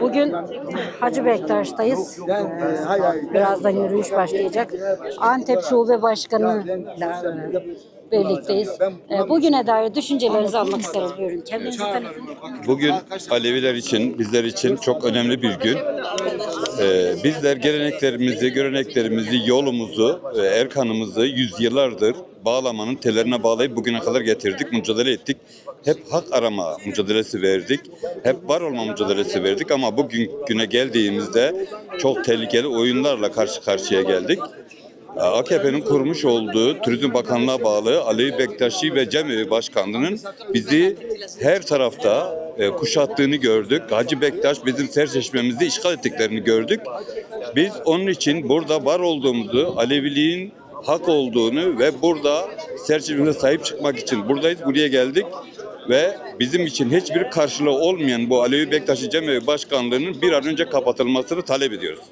Bugün Hacı Bektaş'tayız. Ee, Birazdan yürüyüş başlayacak. Antep Şube Başkanı'yla e, birlikteyiz. Ee, Bugüne dair düşüncelerinizi almak isteriz. Buyurun. Kendinizi tanıtın. Bugün Aleviler için, bizler için çok önemli bir gün. Ee, bizler geleneklerimizi, göreneklerimizi, yolumuzu, e, erkanımızı yüzyıllardır bağlamanın telerine bağlayıp bugüne kadar getirdik, mücadele ettik. Hep hak arama mücadelesi verdik, hep var olma mücadelesi verdik ama bugün güne geldiğimizde çok tehlikeli oyunlarla karşı karşıya geldik. AKP'nin kurmuş olduğu Turizm Bakanlığı'na bağlı Ali Bektaşi ve Cemevi Başkanlığı'nın bizi her tarafta e, kuşattığını gördük. Hacı Bektaş bizim serçeşmemizi işgal ettiklerini gördük. Biz onun için burada var olduğumuzu, Aleviliğin hak olduğunu ve burada serçeşmemize sahip çıkmak için buradayız, buraya geldik. Ve bizim için hiçbir karşılığı olmayan bu Alevi Bektaşi Cemevi Başkanlığı'nın bir an önce kapatılmasını talep ediyoruz.